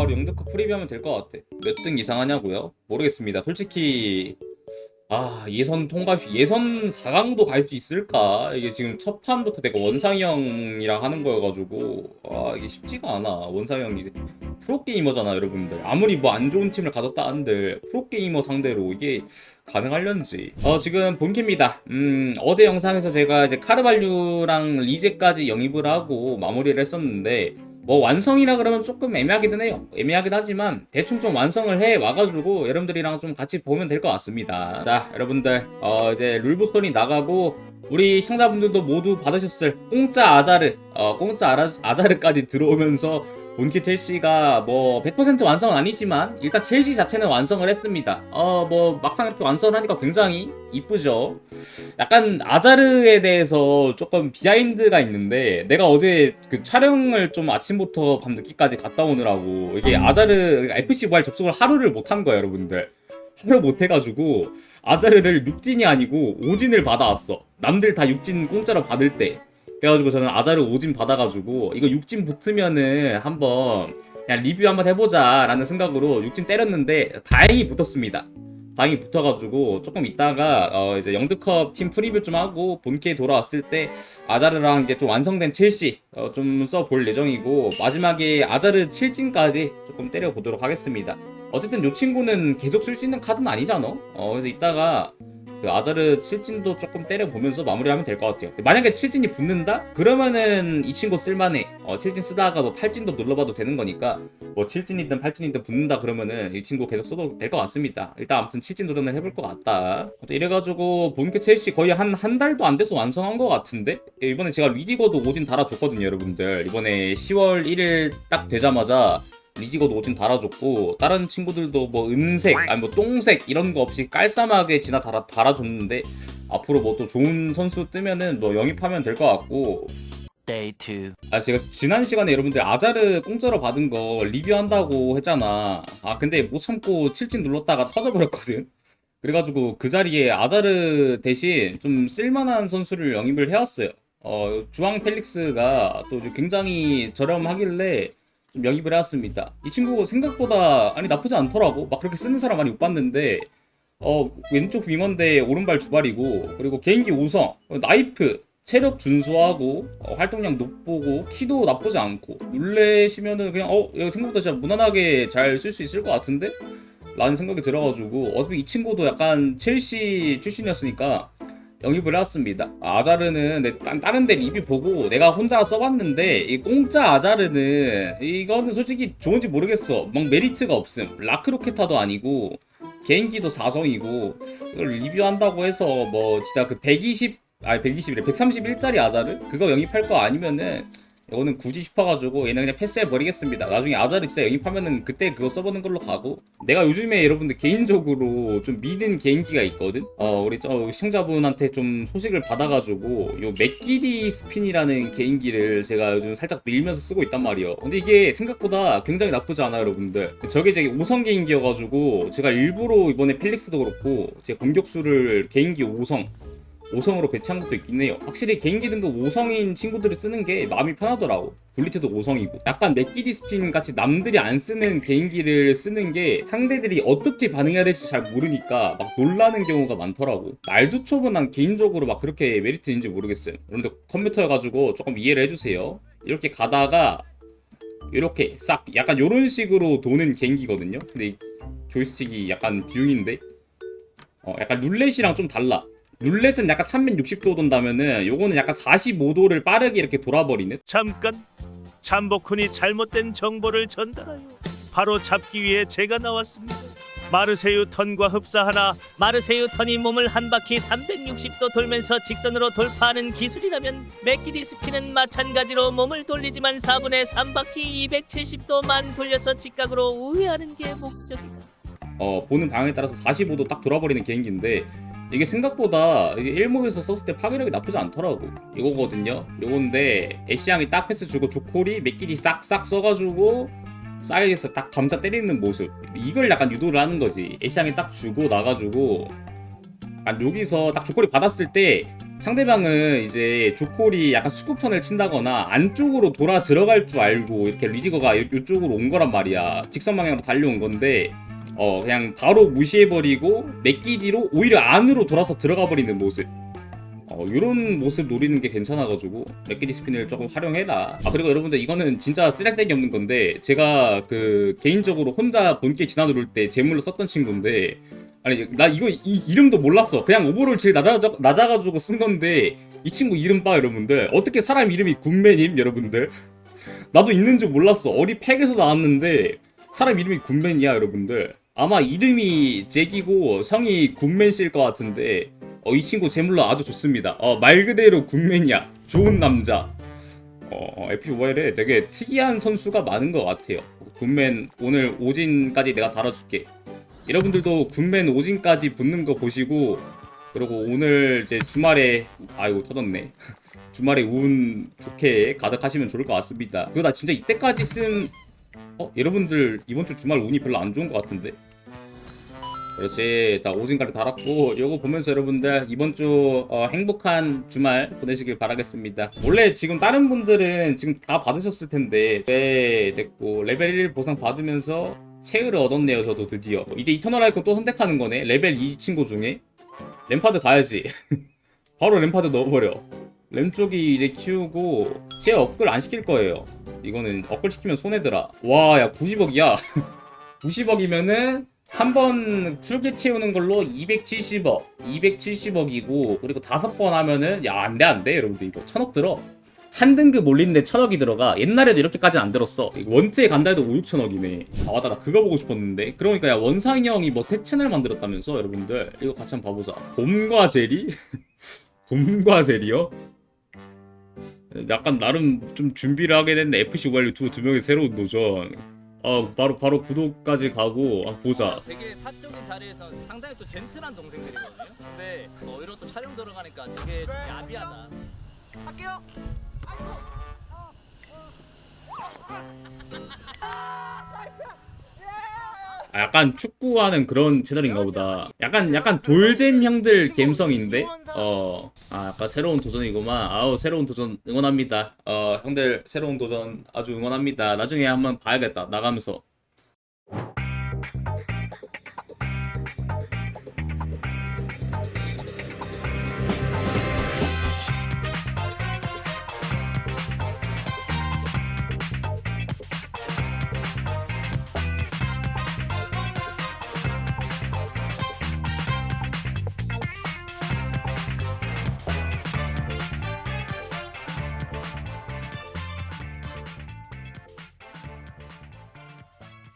바로 영드컵 프리뷰하면 될 것 같아. 몇 등 이상 하냐고요? 모르겠습니다. 솔직히 아 예선 통과 예선 4강도 갈 수 있을까? 이게 지금 첫 판부터 내가 원상이 형이랑 하는 거여가지고 아 이게 쉽지가 않아. 원상이 형이 프로게이머잖아 여러분들. 아무리 뭐 안 좋은 팀을 가졌다 한들 프로게이머 상대로 이게 가능할련지. 어 지금 본캐입니다. 음 어제 영상에서 제가 이제 카르발류랑 리제까지 영입을 하고 마무리를 했었는데 뭐 완성이라 그러면 조금 애매하기는 해요. 애매하긴 하지만 대충 좀 완성을 해 와가지고 여러분들이랑 좀 같이 보면 될 것 같습니다. 자, 여러분들 어 이제 룰부스톤이 나가고 우리 시청자분들도 모두 받으셨을 공짜 아자르, 어 공짜 아자르까지 들어오면서 본키 첼시가 뭐 100% 완성은 아니지만 일단 첼시 자체는 완성을 했습니다. 어 뭐 막상 이렇게 완성을 하니까 굉장히 이쁘죠. 약간 아자르에 대해서 조금 비하인드가 있는데 내가 어제 그 촬영을 좀 아침부터 밤 늦게까지 갔다 오느라고 이게 아자르 FC 부활 접속을 하루를 못 한 거야 여러분들 하루 못 해가지고 아자르를 6진이 아니고 5진을 받아왔어 남들 다 6진 공짜로 받을 때 그래가지고 저는 아자르 5진 받아가지고 이거 6진 붙으면은 한번 그냥 리뷰 한번 해보자 라는 생각으로 6진 때렸는데 다행히 붙었습니다 다행히 붙어가지고 조금 있다가 어 이제 영드컵 팀 프리뷰 좀 하고 본캐에 돌아왔을 때 아자르랑 이제 좀 완성된 첼시 어 좀 써볼 예정이고 마지막에 아자르 7진까지 조금 때려보도록 하겠습니다. 어쨌든 요 친구는 계속 쓸 수 있는 카드는 아니잖아. 어 그래서 이따가 그 아자르 7진도 조금 때려보면서 마무리하면 될 것 같아요. 만약에 7진이 붙는다? 그러면은 이 친구 쓸만해. 어, 7진 쓰다가 뭐 8진도 눌러봐도 되는 거니까 뭐 7진이든 8진이든 붙는다 그러면은 이 친구 계속 써도 될 것 같습니다. 일단 아무튼 7진 도전을 해볼 것 같다. 또 이래가지고 본캐 첼시 거의 한 한 달도 안 돼서 완성한 것 같은데 이번에 제가 리디거도 오딘 달아줬거든요, 여러분들. 이번에 10월 1일 딱 되자마자 리디거도 오진 달아줬고 다른 친구들도 뭐 은색 아니 뭐 똥색 이런 거 없이 깔쌈하게 지나 달아, 달아줬는데 앞으로 뭐 또 좋은 선수 뜨면은 뭐 영입하면 될 것 같고. Day 2. 아 제가 지난 시간에 여러분들 아자르 공짜로 받은 거 리뷰한다고 했잖아. 아 근데 못 참고 7진 눌렀다가 터져버렸거든. 그래가지고 그 자리에 아자르 대신 좀 쓸만한 선수를 영입을 해왔어요. 어 주앙 펠릭스가 또 굉장히 저렴하길래 좀 영입을 해왔습니다. 이 친구 생각보다 아니 나쁘지 않더라고. 막 그렇게 쓰는 사람 많이 못 봤는데 어 왼쪽 윙어인데 오른발 주발이고 그리고 개인기 5성 나이프 체력 준수하고 어, 활동량 높고 키도 나쁘지 않고 룰렛이면은 그냥 어 생각보다 진짜 무난하게 잘 쓸 수 있을 것 같은데 라는 생각이 들어가지고 어차피 이 친구도 약간 첼시 출신이었으니까 영입을 해왔습니다. 아자르는 다른 데 리뷰 보고 내가 혼자 써봤는데 이 공짜 아자르는 이거는 솔직히 좋은지 모르겠어. 막 메리트가 없음. 라크로케타도 아니고 개인기도 4성이고 이걸 리뷰한다고 해서 뭐 진짜 그 120, 아니 120이래 131짜리 아자르 그거 영입할 거 아니면은 이거는 굳이 싶어가지고 얘는 그냥 패스해 버리겠습니다. 나중에 아자르 진짜 영입하면은 그때 그거 써보는 걸로 가고 내가 요즘에 여러분들 개인적으로 좀 믿는 개인기가 있거든. 어 우리 저 시청자분한테 좀 소식을 받아가지고 요 맥기디 스핀이라는 개인기를 제가 요즘 살짝 밀면서 쓰고 있단 말이에요. 근데 이게 생각보다 굉장히 나쁘지 않아요, 여러분들. 저게 제 5성 개인기여가지고 제가 일부러 이번에 펠릭스도 그렇고 제 공격수를 개인기 5성 5성으로 배치한 것도 있긴 해요. 확실히 개인기 등급 5성인 친구들이 쓰는 게 마음이 편하더라고. 블리트도 5성이고. 약간 맥기 디 스핀 같이 남들이 안 쓰는 개인기를 쓰는 게 상대들이 어떻게 반응해야 될지 잘 모르니까 막 놀라는 경우가 많더라고. 말두초보 난 개인적으로 막 그렇게 메리트 있는지 모르겠어요. 여러분들 컴퓨터여가지고 조금 이해를 해주세요. 이렇게 가다가 이렇게 싹 약간 이런 식으로 도는 개인기거든요. 근데 이 조이스틱이 약간 뷰인데 어, 약간 룰렛이랑 좀 달라. 룰렛은 약간 360도 돈다면은 요거는 약간 45도를 빠르게 이렇게 돌아버리는 잠깐 잠복훈이 잘못된 정보를 전달하여 바로 잡기 위해 제가 나왔습니다. 마르세유 턴과 흡사하나 마르세유 턴이 몸을 한 바퀴 360도 돌면서 직선으로 돌파하는 기술이라면 맥기디 스피는 마찬가지로 몸을 돌리지만 4분의 3바퀴 270도만 돌려서 직각으로 우회하는 게 목적이다. 어, 보는 방향에 따라서 45도 딱 돌아버리는 개인기인데 이게 생각보다 이게 일목에서 썼을 때 파괴력이 나쁘지 않더라고. 이거거든요. 요건데 애쉬양이 딱 패스 주고 조콜이 맥끼리 싹싹 써가지고 사이드에서 딱 감자 때리는 모습. 이걸 약간 유도를 하는 거지. 애쉬양이 딱 주고 나가지고 약간 여기서 딱 조콜이 받았을 때 상대방은 이제 조콜이 약간 수급턴을 친다거나 안쪽으로 돌아 들어갈 줄 알고 이렇게 리디거가 이- 이쪽으로 온 거란 말이야. 직선 방향으로 달려온 건데 어 그냥 바로 무시해버리고 맥기디로 오히려 안으로 돌아서 들어가 버리는 모습. 어, 요런 모습 노리는 게 괜찮아가지고 맥기디 스핀을 조금 활용해라. 아 그리고 여러분들 이거는 진짜 쓰잘데기 없는 건데 제가 그 개인적으로 혼자 본캐 지나 누를 때 제물로 썼던 친구인데 아니 나 이거 이, 이름도 몰랐어. 그냥 오버를 제일 낮아 낮아가지고 쓴 건데 이 친구 이름 봐 여러분들 어떻게 사람 이름이 군맨임 여러분들 나도 있는 줄 몰랐어. 어디 팩에서 나왔는데 사람 이름이 군맨이야 여러분들. 아마 이름이 잭이고 성이 군맨씨일 것 같은데 어, 이 친구 제물로 아주 좋습니다. 어, 말 그대로 군맨이야. 좋은 남자. 어, FC 모바일에 되게 특이한 선수가 많은 것 같아요. 군맨 오늘 오진까지 내가 달아줄게. 여러분들도 군맨 오진까지 붙는 거 보시고 그리고 오늘 이제 주말에 아이고 터졌네. 주말에 운 좋게 가득하시면 좋을 것 같습니다. 그거 나 진짜 이때까지 쓴 어? 여러분들 이번 주 주말 운이 별로 안 좋은 것 같은데? 그렇지. 다 오진까지 달았고 요거 보면서 여러분들 이번 주 어, 행복한 주말 보내시길 바라겠습니다. 원래 지금 다른 분들은 지금 다 받으셨을 텐데 네 됐고 레벨 1 보상 받으면서 체의를 얻었네요 저도 드디어. 이제 이터널 아이콘 또 선택하는 거네. 레벨 2 친구 중에. 램파드 가야지. 바로 램파드 넣어버려. 램 쪽이 이제 키우고 제 업글 안 시킬 거예요. 이거는 업글 시키면 손해더라. 와 야 90억이야. 90억이면은 한 번 풀기 채우는 걸로 270억, 270억이고 그리고 다섯 번 하면은 야 안 돼 안 돼 여러분들 이거 천억 들어. 한 등급 올리는데 천억이 들어가. 옛날에도 이렇게까지는 안 들었어. 원트에 간다 해도 5, 6천억이네. 아 맞다 나 그거 보고 싶었는데. 그러니까 야 원상이 형이 뭐 새 채널 만들었다면서 여러분들 이거 같이 한번 봐보자. 곰과 제리? 곰과 제리요? 약간 나름 좀 준비를 하게 됐네. FC 모바일 유튜브 두 명의 새로운 도전. 어 바로 바로 구독까지 가고 아, 보자. 되게 사적인 자리에서 상당히 또 젠틀한 동생들이거든요. 근데 뭐 이런 또 촬영 들어가니까 되게 좀 야비하다. 할게요. 아, 약간 축구하는 그런 채널인가 보다. 약간 약간 돌잼 형들 감성인데. 어. 아, 약간 새로운 도전이구만. 아우, 새로운 도전 응원합니다. 어, 형들 새로운 도전 아주 응원합니다. 나중에 한번 봐야겠다. 나가면서.